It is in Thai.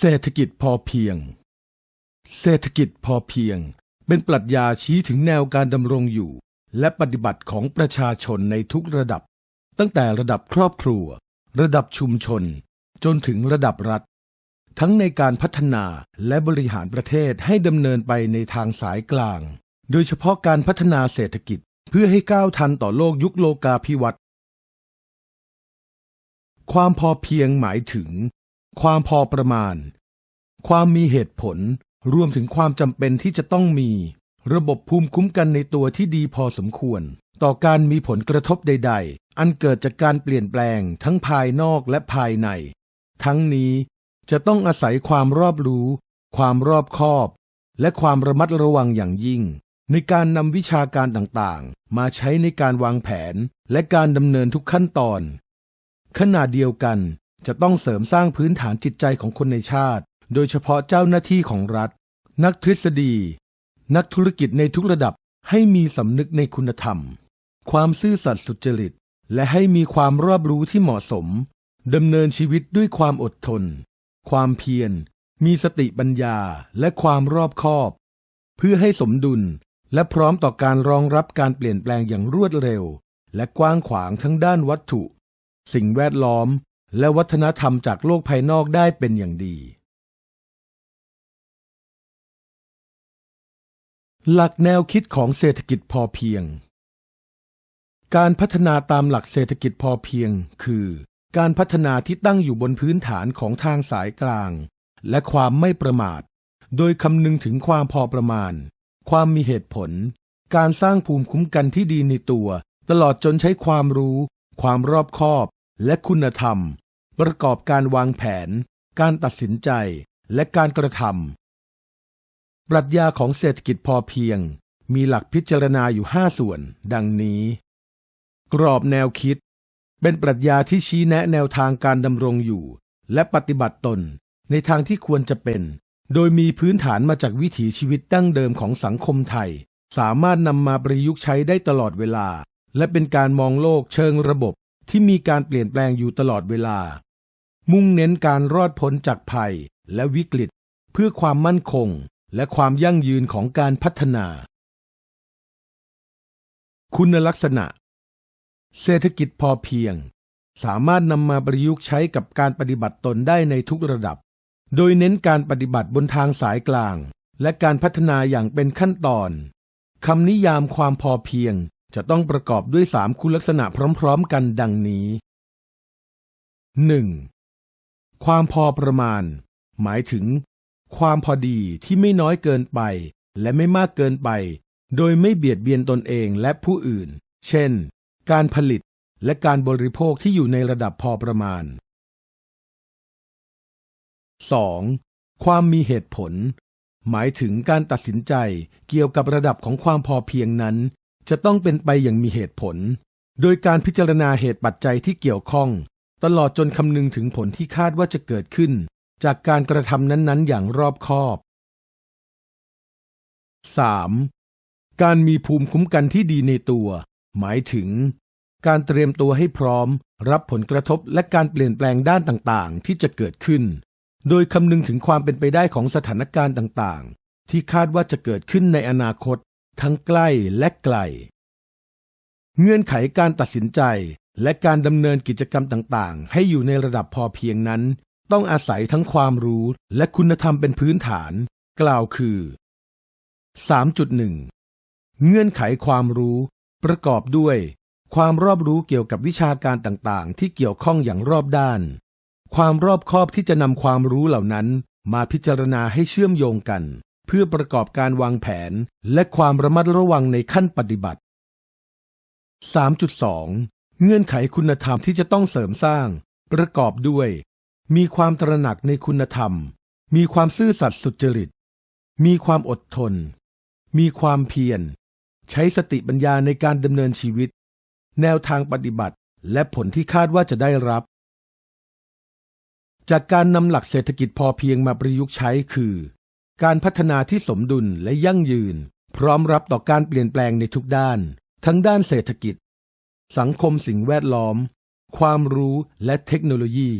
เศรษฐกิจพอเพียง เศรษฐกิจพอเพียง เป็นปรัชญาชี้ถึงแนวการดำรงอยู่ และปฏิบัติของประชาชนในทุกระดับ ตั้งแต่ระดับครอบครัว ระดับชุมชน จนถึงระดับรัฐ ทั้งในการพัฒนาและบริหารประเทศให้ดำเนินไปในทางสายกลาง โดยเฉพาะการพัฒนาเศรษฐกิจเพื่อให้ก้าวทันต่อโลกยุคโลกาภิวัตน์ความพอเพียงหมายถึง ความพอประมาณ ความมีเหตุผล รวมถึงความจำเป็นที่จะต้องมี ระบบภูมิคุ้มกันในตัวที่ดีพอสมควร ต่อการมีผลกระทบใด ๆ อันเกิดจากการเปลี่ยนแปลงทั้งภายนอกและภายใน ทั้งนี้จะต้องอาศัยความรอบรู้ ความรอบคอบ และความระมัดระวังอย่างยิ่ง ในการนำวิชาการต่างๆ มาใช้ในการวางแผนและการดำเนินทุกขั้นตอนขณะเดียวกัน จะต้องเสริมสร้างพื้นฐานจิตใจของคนในชาติ โดยเฉพาะเจ้าหน้าที่ของรัฐ นักทฤษฎี นักธุรกิจในทุกระดับให้มีสำนึกในคุณธรรม ความซื่อสัตย์สุจริต และให้มีความรอบรู้ที่เหมาะสมดำเนินชีวิตด้วยความอดทน ความเพียร มีสติปัญญาและความรอบคอบ เพื่อให้สมดุลและพร้อมต่อการรองรับการเปลี่ยนแปลงอย่างรวดเร็ว และกว้างขวางทั้งด้านวัตถุ สิ่งแวดล้อม และวัฒนธรรมจากโลกภายนอกได้เป็นอย่างดี หลักแนวคิดของเศรษฐกิจพอเพียง การพัฒนาตามหลักเศรษฐกิจพอเพียง คือ การพัฒนาที่ตั้งอยู่บนพื้นฐานของทางสายกลาง และความไม่ประมาท โดยคำนึงถึงความพอประมาณ ความมีเหตุผล การสร้างภูมิคุ้มกันที่ดีในตัว ตลอดจนใช้ความรู้ ความรอบคอบและคุณธรรม ประกอบการวางแผน การตัดสินใจและการกระทำปรัชญาของเศรษฐกิจพอเพียง มีหลักพิจารณาอยู่5ส่วน ดังนี้ กรอบแนวคิด เป็นปรัชญาที่ชี้แนะแนวทางการดำรงอยู่ และปฏิบัติตนในทางที่ควรจะเป็น โดยมีพื้นฐานมาจากวิถีชีวิตดั้งเดิมของสังคมไทย สามารถนำมาประยุกต์ใช้ได้ตลอดเวลา และเป็นการมองโลกเชิงระบบที่มีการเปลี่ยนแปลงอยู่ตลอดเวลา มุ่งเน้นการรอดพ้นจากภัยและวิกฤต เพื่อความมั่นคงและความยั่งยืนของการพัฒนา คุณลักษณะ เศรษฐกิจพอเพียง สามารถนำมาประยุกต์ใช้กับการปฏิบัติตนได้ในทุกระดับ โดยเน้นการปฏิบัติบนทางสายกลาง และการพัฒนาอย่างเป็นขั้นตอนคำนิยามความพอเพียงจะต้องประกอบด้วยสามคุณลักษณะพร้อม ๆ กันดังนี้ 1. ความพอประมาณ หมายถึง ความพอดีที่ไม่น้อยเกินไป และไม่มากเกินไป โดยไม่เบียดเบียนตนเองและผู้อื่น เช่น การผลิตและการบริโภคที่อยู่ในระดับพอประมาณ 2. ความมีเหตุผล หมายถึงการตัดสินใจเกี่ยวกับระดับของความพอเพียงนั้น จะต้องเป็นไปอย่างมีเหตุผล โดยการพิจารณาเหตุปัจจัยที่เกี่ยวข้อง ตลอดจนคำนึงถึงผลที่คาดว่าจะเกิดขึ้น จากการกระทำนั้นๆ อย่างรอบคอบ 3. การมีภูมิคุ้มกันที่ดีในตัว หมายถึง การเตรียมตัวให้พร้อม รับผลกระทบและการเปลี่ยนแปลงด้านต่างๆ ที่จะเกิดขึ้น โดยคำนึงถึงความเป็นไปได้ของสถานการณ์ต่างๆ ที่คาดว่าจะเกิดขึ้นในอนาคต ทั้งใกล้และไกล เงื่อนไขการตัดสินใจ และการดำเนินกิจกรรมต่างๆ ให้อยู่ในระดับพอเพียงนั้น ต้องอาศัยทั้งความรู้และคุณธรรมเป็นพื้นฐาน กล่าวคือ 3.1 เงื่อนไขความรู้ ประกอบด้วย ความรอบรู้เกี่ยวกับวิชาการต่างๆ ที่เกี่ยวข้องอย่างรอบด้าน ความรอบคอบที่จะนำความรู้เหล่านั้น มาพิจารณาให้เชื่อมโยงกัน เพื่อประกอบการวางแผน และความระมัดระวังในขั้นปฏิบัติ 3.2 เงื่อนไขคุณธรรมที่จะต้องเสริมสร้าง ประกอบด้วย มีความตระหนักในคุณธรรม มีความซื่อสัตย์สุจริต มีความอดทน มีความเพียร ใช้สติปัญญาในการดำเนินชีวิต แนวทางปฏิบัติและผลที่คาดว่าจะได้รับ จากการนำหลักเศรษฐกิจพอเพียงมาประยุกต์ใช้คือ การพัฒนาที่สมดุลและยั่งยืน พร้อมรับต่อการเปลี่ยนแปลงในทุกด้าน ทั้งด้านเศรษฐกิจ สังคมสิ่งแวดล้อม ความรู้และเทคโนโลยี